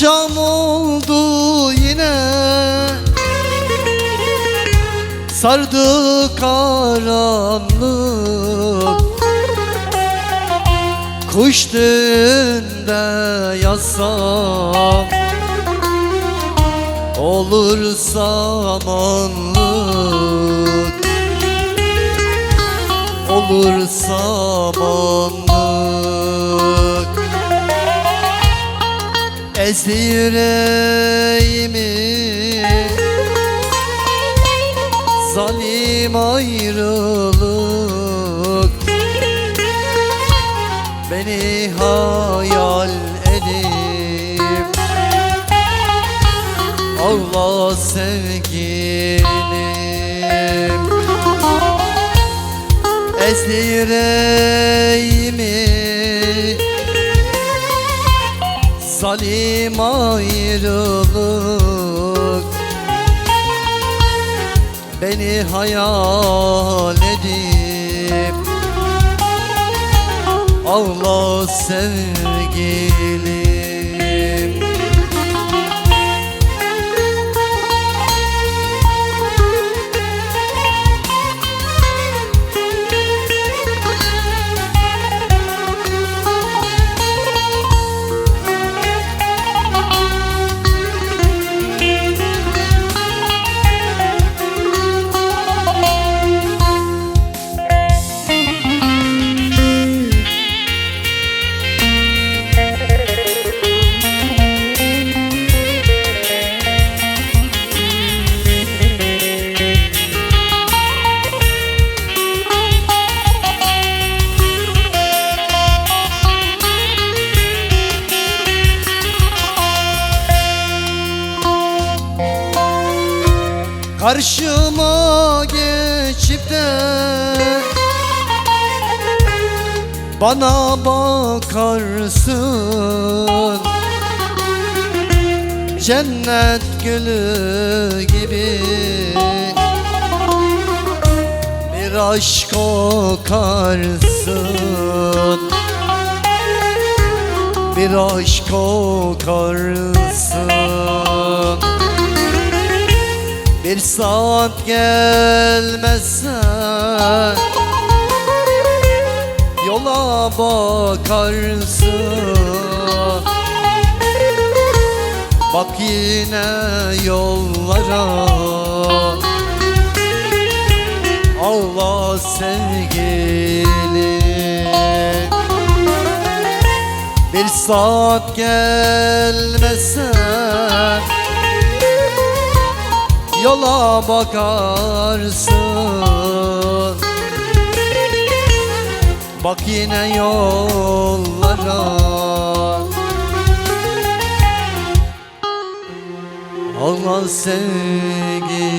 Akşam oldu yine. Sardı karanlık. Kuş düğünde yatsam Olur samanlık Olur samanlık Ezdi yüreğimi. Zalim ayrılık Beni hayal edip Allah sevgilim Ezdi yüreğimi Zalim ayrılık Beni hayal edip Allah sevgilim Karşıma geçip de Bana bakarsın. Cennet gülü gibi Bir aşk kokarsın. Bir aşk kokarsın bir saat gelmezse Yola bakarsın. Bak yine yollara. Allah sevgili Bir saat gelmezse yola bakarsın. Bak yine yollara. Allah sevgi